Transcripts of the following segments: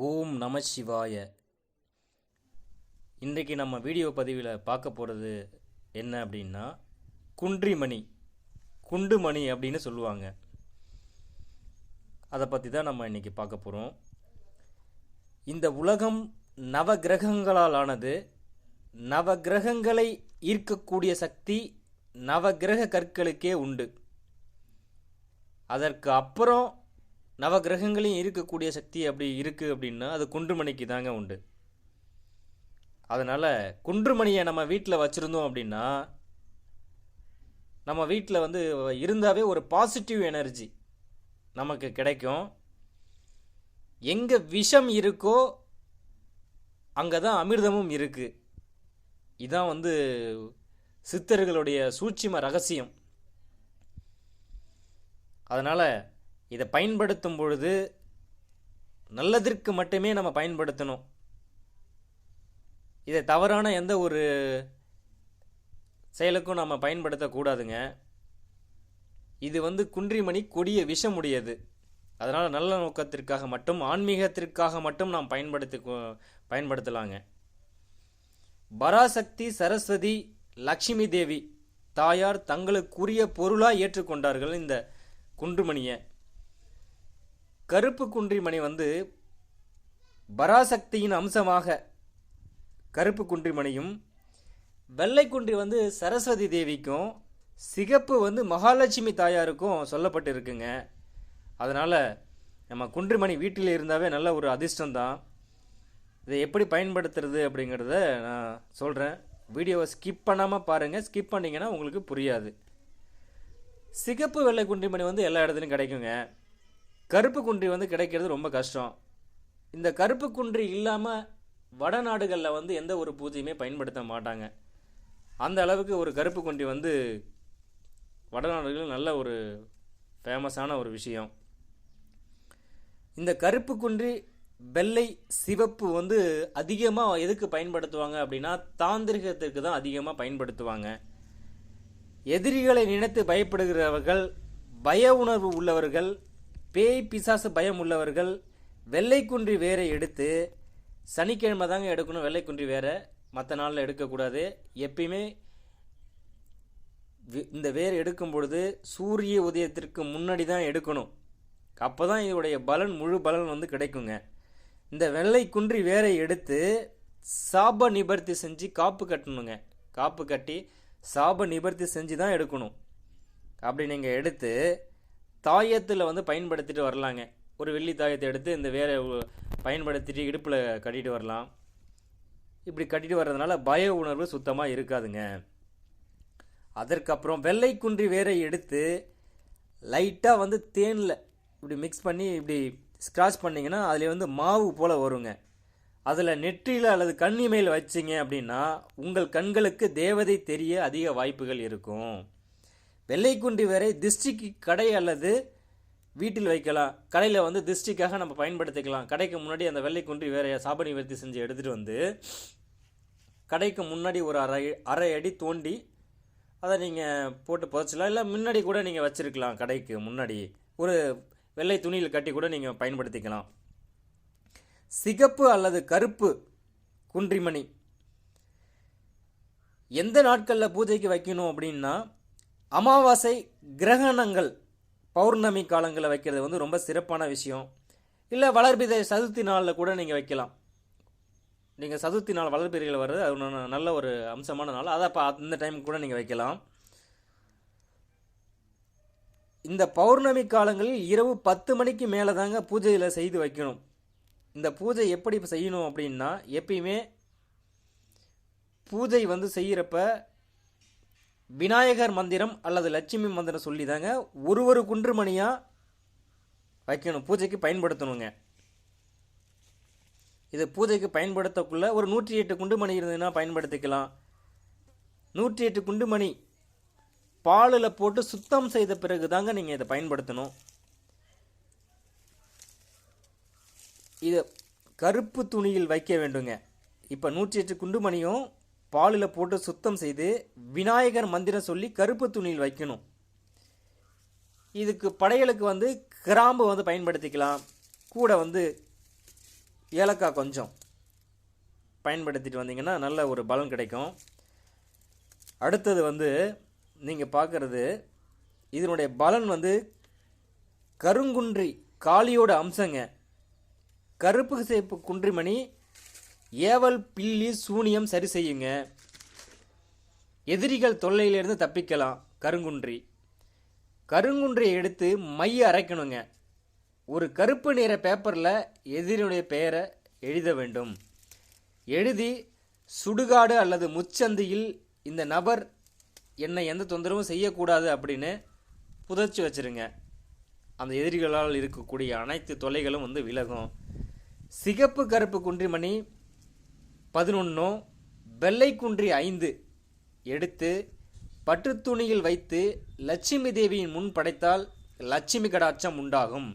ஓம் நம சிவாய. இன்றைக்கு நம்ம வீடியோ பதிவில் பார்க்க போகிறது என்ன அப்படின்னா குன்றிமணி குண்டுமணி அப்படின்னு சொல்லுவாங்க. அதை பற்றி தான் நம்ம இன்றைக்கி பார்க்க போகிறோம் இந்த உலகம் நவ கிரகங்களால் ஆனது நவ கிரகங்களை ஈர்க்கக்கூடிய சக்தி நவகிரக கற்களுக்கே உண்டு. அதற்கு அப்புறம் நவகிரகங்களையும் இருக்கக்கூடிய சக்தி அப்படி இருக்குது அப்படின்னா அது குன்றுமணிக்கு தாங்க உண்டு. அதனால் குன்றுமணியை நம்ம வீட்டில் வச்சுருந்தோம் அப்படின்னா நம்ம வீட்டில் வந்து இருந்தாவே ஒரு பாசிட்டிவ் எனர்ஜி நமக்கு கிடைக்கும். எங்கே விஷம் இருக்கோ அங்கே தான் அமிர்தமும் இருக்குது இதான் வந்து சித்தர்களுடைய சூட்சிம ரகசியம். அதனால் இதை பயன்படுத்தும் பொழுது நல்லதற்கு மட்டுமே நம்ம பயன்படுத்தணும். இதை தவறான எந்த ஒரு செயலுக்கும் நம்ம பயன்படுத்தக்கூடாதுங்க. இது வந்து குன்றிமணி கொடிய விஷமுடையது. அதனால் நல்ல நோக்கத்திற்காக மட்டும் ஆன்மீகத்திற்காக மட்டும் நாம் பயன்படுத்தி பயன்படுத்தலாங்க. பராசக்தி சரஸ்வதி லக்ஷ்மி தேவி தாயார் தங்களுக்குரிய பொருளாக ஏற்றுக்கொண்டார்கள் இந்த குன்றுமணியை. கருப்பு குன்றிமணி வந்து பராசக்தியின் அம்சமாக கருப்பு குன்றிமணியும் வெள்ளை குன்றி வந்து சரஸ்வதி தேவிக்கும் சிகப்பு வந்து மகாலட்சுமி தாயாருக்கும் சொல்லப்பட்டு இருக்குங்க அதனால் நம்ம குன்றிமணி வீட்டில் இருந்தாவே நல்ல ஒரு அதிர்ஷ்டம்தான் இதை எப்படி பயன்படுத்துறது அப்படிங்கிறத நான் சொல்கிறேன் வீடியோவை ஸ்கிப் பண்ணாமல் பாருங்கள் ஸ்கிப் பண்ணிங்கன்னா உங்களுக்கு புரியாது. சிகப்பு வெள்ளை குன்றிமணி வந்து எல்லா இடத்துலையும் கிடைக்குங்க. கருப்பு குன்றி வந்து கிடைக்கிறது ரொம்ப கஷ்டம். இந்த கருப்பு குன்றி இல்லாமல் வடநாடுகளில் வந்து எந்த ஒரு பூஜையுமே பயன்படுத்த மாட்டாங்க. அந்த அளவுக்கு ஒரு கருப்பு குன்றி வந்து வடநாடுகளில் நல்ல ஒரு ஃபேமஸான ஒரு விஷயம். இந்த கருப்பு குன்றி வெள்ளை சிவப்பு வந்து அதிகமாக எதுக்கு பயன்படுத்துவாங்க அப்படின்னா தாந்திரிகத்திற்கு தான் அதிகமாக பயன்படுத்துவாங்க. எதிரிகளை நினைத்து பயப்படுகிறவர்கள் பய உணர்வு உள்ளவர்கள் பேய் பிசாசு பயம் உள்ளவர்கள் வெள்ளைக்குன்றி வேரை எடுத்து சனிக்கிழமை தாங்க எடுக்கணும் வெள்ளைக்குன்றி வேற மற்ற நாளில் எடுக்கக்கூடாது. எப்பயுமே இந்த வேர் எடுக்கும் பொழுது சூரிய உதயத்திற்கு முன்னாடி தான் எடுக்கணும். அப்போ தான் இதோடைய பலன் முழு பலன் வந்து கிடைக்குங்க. இந்த வெள்ளை குன்றி வேரை எடுத்து சாப நிபர்த்தி செஞ்சு காப்பு கட்டணுங்க. காப்பு கட்டி சாப நிபர்த்தி செஞ்சு தான் எடுக்கணும். அப்படி நீங்கள் எடுத்து தாயத்தில் வந்து பயன்படுத்திட்டு வரலாங்க. ஒரு வெள்ளி தாயத்தை எடுத்து இந்த வேரை பயன்படுத்திட்டு இடுப்பில் கட்டிட்டு வரலாம். இப்படி கட்டிட்டு வர்றதுனால பய உணர்வு சுத்தமாக இருக்காதுங்க. அதற்கப்புறம் வெள்ளை குன்றி வேரை எடுத்து லைட்டாக வந்து தேனில் இப்படி மிக்ஸ் பண்ணி இப்படி ஸ்க்ராச் பண்ணிங்கன்னா அதில் வந்து மாவு போல் வருங்க. அதில் நெற்றியில் அல்லது கண்ணிமையில் வச்சிங்க அப்படின்னா உங்கள் கண்களுக்கு தேவதை தெரிய அதிக வாய்ப்புகள் இருக்கும். வெள்ளைக்குண்டி வரை திருஷ்டிக்கு கடை அல்லது வீட்டில் வைக்கலாம். கடையில் வந்து திருஷ்டிக்காக நம்ம பயன்படுத்திக்கலாம். கடைக்கு முன்னாடி அந்த வெள்ளைக்குன்றி வேறைய சாப நிவர்த்தி செஞ்சு எடுத்துகிட்டு வந்து கடைக்கு முன்னாடி ஒரு அரை அரை அடி தோண்டி அதை நீங்கள் போட்டு புதைச்சலாம் இல்லை முன்னாடி கூட நீங்கள் வச்சுருக்கலாம் கடைக்கு முன்னாடி. ஒரு வெள்ளை துணியில் கட்டி கூட நீங்கள் பயன்படுத்திக்கலாம். சிகப்பு அல்லது கருப்பு குன்றிமணி. எந்த நாட்களில் பூஜைக்கு வைக்கணும் அப்படின்னா அமாவாசை கிரகணங்கள் பௌர்ணமி காலங்களில் வைக்கிறது வந்து ரொம்ப சிறப்பான விஷயம். இல்லை வளர்பிதை சதுர்த்தி நாளில் கூட நீங்கள் வைக்கலாம். நீங்கள் சதுர்த்தி நாள் வளர்பிறைகள் வர்றது அது ஒன்று நல்ல ஒரு அம்சமான நாள். அதை அப்போ அந்த டைம் கூட நீங்கள் வைக்கலாம். இந்த பௌர்ணமி காலங்களில் இரவு பத்து மணிக்கு மேலே தாங்க பூஜையில் செய்து வைக்கணும். இந்த பூஜை எப்படி செய்யணும் அப்படின்னா எப்பயுமே பூஜை வந்து செய்கிறப்ப விநாயகர் மந்திரம் அல்லது லட்சுமி மந்திரம் சொல்லி தாங்க ஒரு ஒரு குன்றுமணியாக வைக்கணும். பூஜைக்கு பயன்படுத்தணுங்க. இது பூஜைக்கு பயன்படுத்தக்குள்ள ஒரு நூற்றி எட்டு குண்டுமணி இருந்ததுன்னா பயன்படுத்திக்கலாம். நூற்றி எட்டு குண்டுமணி பாலில் போட்டு சுத்தம் செய்த பிறகு தாங்க நீங்கள் இதை பயன்படுத்தணும். இதை கருப்பு துணியில் வைக்க வேண்டுங்க. இப்போ நூற்றி எட்டு குண்டுமணியும் பாலில் போட்டு சுத்தம் செய்து விநாயகர் மந்திரம் சொல்லி கருப்பு துணியில் வைக்கணும். இதுக்கு படையலுக்கு வந்து கிராம்பு வந்து பயன்படுத்திக்கலாம். கூட வந்து ஏலக்காய் கொஞ்சம் பயன்படுத்திட்டு வந்தீங்கன்னா நல்ல ஒரு பலன் கிடைக்கும். அடுத்தது வந்து நீங்கள் பார்க்குறது இதனுடைய பலன் வந்து கருங்குன்றி காளியோட அம்சங்க. கருப்பு சேப்பு குன்றிமணி ஏவல் பில்லி சூனியம் சரி செய்யுங்க. எதிரிகள் தொல்லையிலிருந்து தப்பிக்கலாம் கருங்குன்றி. கருங்குன்றியை எடுத்து மைய அரைக்கணுங்க. ஒரு கருப்பு நிற பேப்பரில் எதிரியுடைய பெயரை எழுத வேண்டும். எழுதி சுடுகாடு அல்லது முச்சந்தியில் இந்த நபர் என்னை எந்த தொந்தரவும் செய்யக்கூடாது அப்படின்னு புதைச்சி வச்சிருங்க. அந்த எதிரிகளால் இருக்கக்கூடிய அனைத்து தொலைகளும் வந்து விலகும். சிகப்பு கருப்பு குன்றிமணி பதினொன்றும் வெள்ளை குன்றி ஐந்து எடுத்து பற்றுத்துணியில் வைத்து லட்சுமி தேவியின் முன் படைத்தால் லட்சுமி கடாட்சம் உண்டாகும்.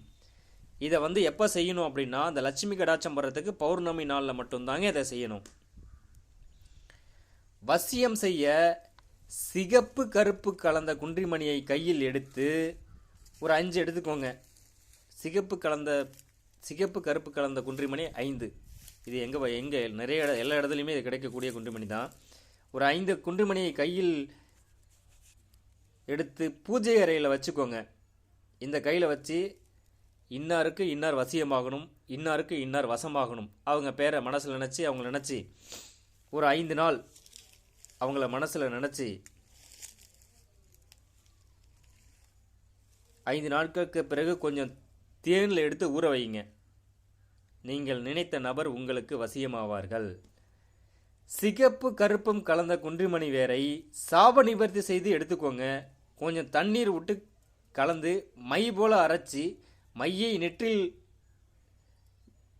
இதை வந்து எப்போ செய்யணும் அப்படின்னா அந்த லட்சுமி கடாட்சம் வர்றதுக்கு பௌர்ணமி நாளில் மட்டும்தாங்க இதை செய்யணும். வசியம் செய்ய சிகப்பு கருப்பு கலந்த குன்றிமணியை கையில் எடுத்து ஒரு அஞ்சு எடுத்துக்கோங்க. சிகப்பு கலந்த சிகப்பு கருப்பு கலந்த குன்றிமணி ஐந்து. இது எங்கே எங்கே நிறைய இட எல்லா இடத்துலையுமே இது கிடைக்கக்கூடிய குண்டுமணி தான். ஒரு ஐந்து குண்டுமணியை கையில் எடுத்து பூஜை அறையில் வச்சுக்கோங்க. இந்த கையில் வச்சு இன்னாருக்கு இன்னார் வசியமாகணும் இன்னாருக்கு இன்னார் வசமாகணும். அவங்க பேரை மனசில் நினச்சி அவங்கள நினச்சி ஒரு ஐந்து நாள் அவங்கள மனசில் நினச்சி ஐந்து நாட்களுக்கு பிறகு கொஞ்சம் தேனில் எடுத்து ஊற வைங்க. நீங்கள் நினைத்த நபர் உங்களுக்கு வசியமாவார்கள். சிகப்பு கருப்பும் கலந்த குன்றிமணி வேரை சாப நிவர்த்தி செய்து எடுத்துக்கோங்க. கொஞ்சம் தண்ணீர் விட்டு கலந்து மை போல அரைச்சி மையை நெற்றில்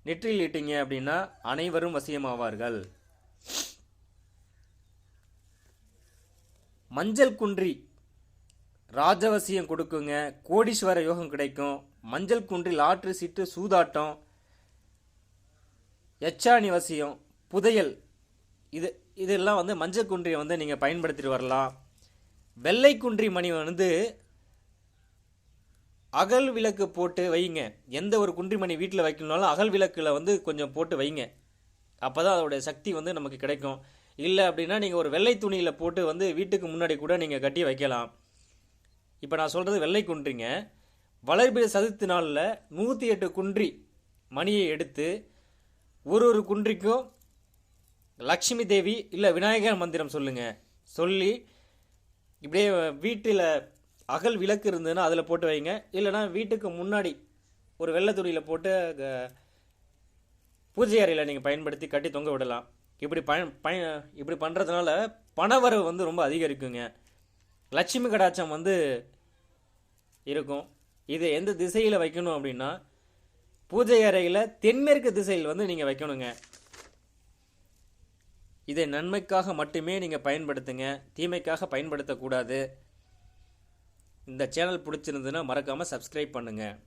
நெற்றில் இட்டீங்க அப்படின்னா அனைவரும் வசியமாவார்கள். மஞ்சள் குன்றி ராஜவசியம் கொடுக்குங்க. கோடீஸ்வர யோகம் கிடைக்கும். மஞ்சள் குன்றில் ஆற்று சிட்டு சூதாட்டம் எச்சாணி வசியம் புதையல் இது இதெல்லாம் வந்து மஞ்சள் குன்றியை வந்து நீங்கள் பயன்படுத்திட்டு வரலாம். வெள்ளை குன்றி மணி வந்து அகல் விளக்கு போட்டு வைங்க. எந்த ஒரு குன்றிமணி வீட்டில் வைக்கணும்னாலும் அகல் விளக்கில் வந்து கொஞ்சம் போட்டு வைங்க. அப்போ தான் அதோடைய சக்தி வந்து நமக்கு கிடைக்கும். இல்லை அப்படின்னா நீங்கள் ஒரு வெள்ளை துணியில் போட்டு வந்து வீட்டுக்கு முன்னாடி கூட நீங்கள் கட்டி வைக்கலாம். இப்போ நான் சொல்கிறது வெள்ளை குன்றிங்க. வளர்பிற சதுர்த்தி நாளில் நூற்றி எட்டு குன்றி மணியை எடுத்து ஒரு ஒரு குன்றிக்கும் லக்ஷ்மி தேவி இல்லை விநாயகர் மந்திரம் சொல்லுங்கள் சொல்லி இப்படியே வீட்டில் அகல் விளக்கு இருந்ததுன்னா அதில் போட்டு வைங்க. இல்லைன்னா வீட்டுக்கு முன்னாடி ஒரு வெள்ளை துணியில் போட்டு பூஜை அறையில் நீங்கள் பயன்படுத்தி கட்டி தொங்க விடலாம். இப்படி பயன் பய இப்படி பண்ணுறதுனால பணவரவு வந்து ரொம்ப அதிகரிக்குங்க. லட்சுமி கடாட்சம் வந்து இருக்கும். இது எந்த திசையில் வைக்கணும் அப்படின்னா பூஜை அறையில் தென்மேற்கு திசையில் வந்து நீங்கள் வைக்கணுங்க. இதை நன்மைக்காக மட்டுமே நீங்கள் பயன்படுத்துங்க. தீமைக்காக பயன்படுத்தக்கூடாது. இந்த சேனல் பிடிச்சிருந்ததுன்னா மறக்காமல் சப்ஸ்கிரைப் பண்ணுங்கள்